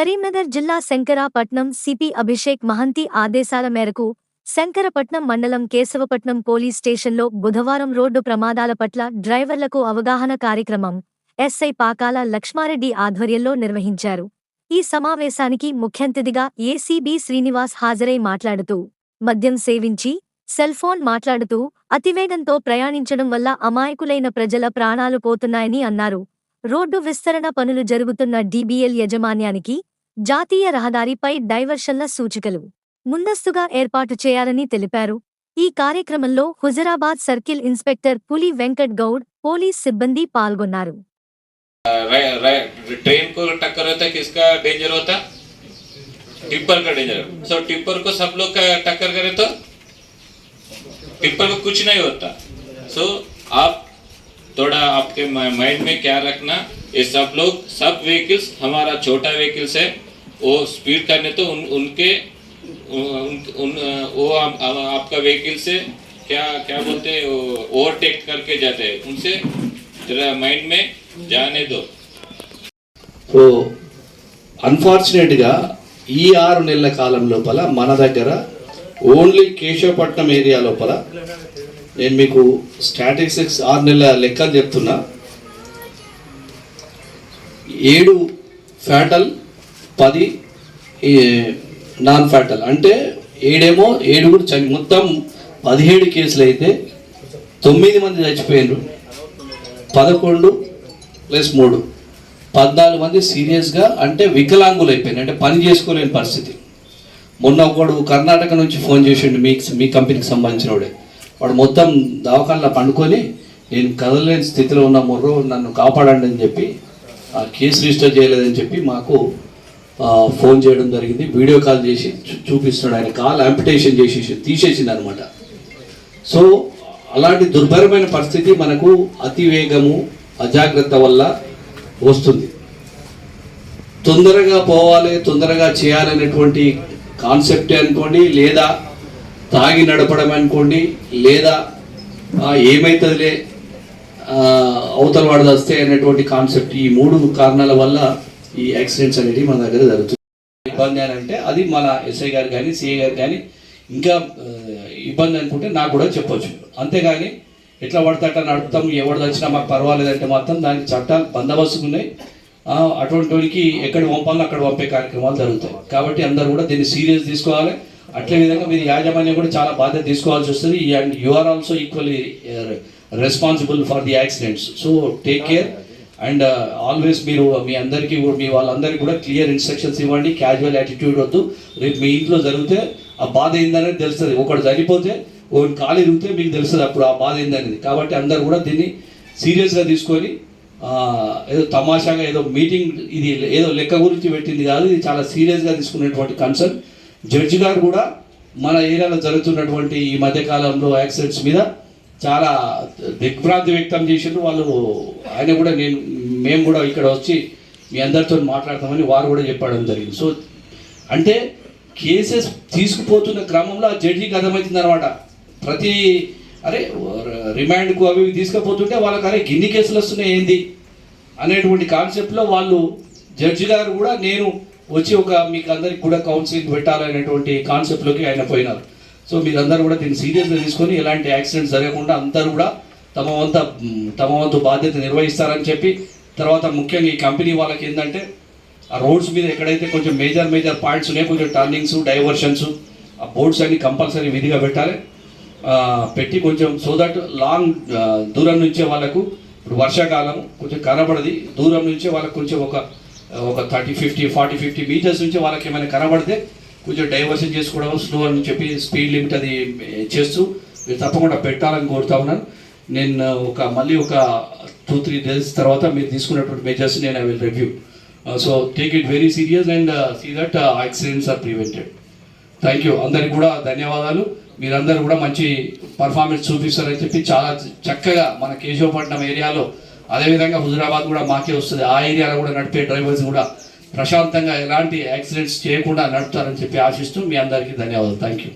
కరీంనగర్ జిల్లా శంకరాపట్నం సిపి అభిషేక్ మహంతి ఆదేశాల మేరకు శంకరపట్నం మండలం కేశవపట్నం పోలీస్ స్టేషన్లో బుధవారం రోడ్డు ప్రమాదాల పట్ల డ్రైవర్లకు అవగాహన కార్యక్రమం ఎస్ఐ పాకాల లక్ష్మారెడ్డి ఆధ్వర్యంలో నిర్వహించారు. ఈ సమావేశానికి ముఖ్యంతిథిగా ఏసీబీ శ్రీనివాస్ హాజరై మాట్లాడుతూ మద్యం సేవించి సెల్ఫోన్ మాట్లాడుతూ అతివేగంతో ప్రయాణించడం వల్ల అమాయకులైన ప్రజల ప్రాణాలు పోతున్నాయని అన్నారు. రోడ్డు విస్తరణ పనులు జరుగుతున్న డీబీఎల్ యజమాన్యానికి జాతీయ రహదారిపై డైవర్షన్ల సూచికలు ముందస్తుగా ఏర్పాటు చేయాలని తెలిపారు ఈ కార్యక్రమంలో హుజరాబాద్ సర్కిల్ ఇన్స్పెక్టర్ పులి వెంకట్ గౌడ్ పోలీస్ సిబ్బంది పాల్గొన్నారు रै- रै- ट्रेन को टक्कर होता है किसका डेंजर होता टिप्पर का डेंजर सो टिप्पर को सब लोग का टक्कर करे तो टिप्पर को कुछ नहीं होता सो आप थोड़ा आपके माइंड में क्या रखना ये सब लोग सब व्हीकल्स हमारा छोटा व्हीकल्स है वो स्पीड करने तो उन, उनके उन, उन, वो आप, आपका व्हीकल से क्या क्या बोलते हैं ओवरटेक करके जाते हैं उनसे जरा माइंड में जाने दो సో అన్ఫార్చునేట్గా ఈ ఆరు నెలల కాలం లోపల మన దగ్గర ఓన్లీ కేశవపట్నం ఏరియా లోపల నేను మీకు స్టాటిస్టిక్స్ ఆరు నెలల లెక్కలు చెప్తున్నా ఏడు ఫ్యాటల్ పది నాన్ ఫ్యాటల్. అంటే ఏడేమో ఏడుగురు చని మొత్తం పదిహేడు కేసులు అయితే తొమ్మిది మంది చచ్చిపోయినారు పదకొండు ప్లస్ మూడు. పద్నాలుగు మంది సీరియస్గా అంటే వికలాంగులు అయిపోయినాయి అంటే పని చేసుకోలేని పరిస్థితి. మొన్న ఒకడు కర్ణాటక నుంచి ఫోన్ చేసిండు మీ మీ కంపెనీకి సంబంధించిన వాడే. వాడు మొత్తం దవాఖానలో పండుకొని నేను కదలలేని స్థితిలో ఉన్న మొర్రో నన్ను కాపాడండి అని చెప్పి ఆ కేసు రిజిస్టర్ చేయలేదని చెప్పి మాకు ఫోన్ చేయడం జరిగింది. వీడియో కాల్ చేసి చూపిస్తున్నాడు ఆయన కాల్ అంపిటేషన్ చేసేసి తీసేసింది అనమాట సో అలాంటి దుర్భరమైన పరిస్థితి మనకు అతివేగము అజాగ్రత్త వల్ల వస్తుంది. తొందరగా పోవాలి తొందరగా చేయాలనేటువంటి కాన్సెప్టే అనుకోండి లేదా తాగి నడపడం అనుకోండి లేదా ఏమవుతుందిలే ఏమైతుందిలే అవతల వాడు వస్తే అనేటువంటి కాన్సెప్ట్ ఈ మూడు కారణాల వల్ల ఈ యాక్సిడెంట్స్ అనేవి మన దగ్గర జరుగుతుంది ఇబ్బంది అని అంటే అది మన ఎస్ఐ గారు కానీ సిఐ గారు కానీ ఇంకా ఇబ్బంది అనుకుంటే నాకు కూడా చెప్పొచ్చు. అంతేగాని ఎట్లా పడతాట నడుపుతాం ఎవడు దచ్చినా మాకు పర్వాలేదంటే మాత్రం దానికి చట్టాలు బందోబస్తుకు ఉన్నాయి. అటువంటి వాడికి ఎక్కడ పంపాలో అక్కడ పంపే కార్యక్రమాలు జరుగుతాయి. కాబట్టి అందరూ కూడా దీన్ని సీరియస్ తీసుకోవాలి. అట్లే విధంగా మీరు యాజమాన్యం కూడా చాలా బాధ్యత తీసుకోవాల్సి వస్తుంది. And you are also equally responsible for the accidents so take care and uh, always మీరు uh, మీ అందరికీ మీ వాళ్ళందరికీ కూడా క్లియర్ ఇన్స్ట్రక్షన్స్ ఇవ్వండి. క్యాజువల్ యాటిట్యూడ్ వద్దు. రేపు మీ ఇంట్లో జరిగితే ఆ బాధ ఏందనేది తెలుస్తుంది. ఒకటి చనిపోతే ఒకటి ఖాళీ తిరిగితే మీకు తెలుస్తుంది అప్పుడు ఆ బాధ ఏందనేది. కాబట్టి అందరు కూడా దీన్ని సీరియస్గా తీసుకొని ఏదో తమాషాగా ఏదో మీటింగ్ ఇది ఏదో లెక్క గురించి పెట్టింది కాదు. ఇది చాలా సీరియస్గా తీసుకునేటువంటి కన్సర్న్ జడ్జి గారు కూడా మన ఏరియాలో జరుగుతున్నటువంటి ఈ మధ్యకాలంలో యాక్సిడెంట్స్ మీద చాలా దిగ్భ్రాంతి వ్యక్తం చేసిండ్రు. వాళ్ళు ఆయన కూడా నేను మేము కూడా ఇక్కడ వచ్చి మీ అందరితో మాట్లాడతామని వారు కూడా చెప్పడం జరిగింది. సో అంటే కేసెస్ తీసుకుపోతున్న క్రమంలో ఆ జడ్జికి అర్థమవుతుంది అనమాట ప్రతి అరే రిమాండ్కు అవి ఇవి తీసుకుపోతుంటే వాళ్ళకి అరే గిన్ని కేసులు వస్తున్నాయి ఏంది? అనేటువంటి కాన్సెప్ట్లో వాళ్ళు జడ్జి గారు కూడా నేను వచ్చి ఒక మీకు అందరికి కూడా కౌన్సిలింగ్ పెట్టాలనేటువంటి కాన్సెప్ట్లోకి ఆయన పోయినారు. సో మీరందరూ కూడా దీన్ని సీరియస్గా తీసుకొని ఎలాంటి యాక్సిడెంట్స్ జరగకుండా అందరూ కూడా తమ వంత తమ వంతు బాధ్యత నిర్వహిస్తారని చెప్పి తర్వాత ముఖ్యంగా ఈ కంపెనీ వాళ్ళకి ఏంటంటే ఆ రోడ్స్ మీద ఎక్కడైతే కొంచెం మేజర్ మేజర్ పాయింట్స్ ఉన్నాయి కొంచెం టర్నింగ్స్ డైవర్షన్స్ ఆ బోర్డ్స్ అన్ని కంపల్సరీ విధిగా పెట్టాలి. పెట్టి కొంచెం సో దట్ లాంగ్ దూరం నుంచే వాళ్ళకు ఇప్పుడు వర్షాకాలం కొంచెం కనబడది దూరం నుంచే వాళ్ళకు కొంచెం ఒక ఒక thirty fifty forty fifty metres నుంచి వాళ్ళకి ఏమైనా కనబడితే కొంచెం డైవర్షన్ చేసుకోవడం స్లో అని చెప్పి స్పీడ్ లిమిట్ అది చేస్తూ మీరు తప్పకుండా పెట్టాలని కోరుతా ఉన్నాను. నేను ఒక మళ్ళీ ఒక టూ త్రీ డేస్ తర్వాత మీరు తీసుకున్నటువంటి మెజర్స్ నేను I will review so take it very serious and see that accidents are prevented thank you అందరికి కూడా ధన్యవాదాలు. మీరందరూ కూడా మంచి పర్ఫార్మెన్స్ చూపిస్తారని చెప్పి చాలా చక్కగా మన కేశవపట్నం ఏరియాలో అదేవిధంగా హుజురాబాద్ కూడా మాకే వస్తుంది. ఆ ఏరియాలో కూడా నడిపే డ్రైవర్స్ కూడా ప్రశాంతంగా ఎలాంటి యాక్సిడెంట్స్ చేయకుండా నడుపుతారని చెప్పి ఆశిస్తూ మీ అందరికీ ధన్యవాదాలు. Thank you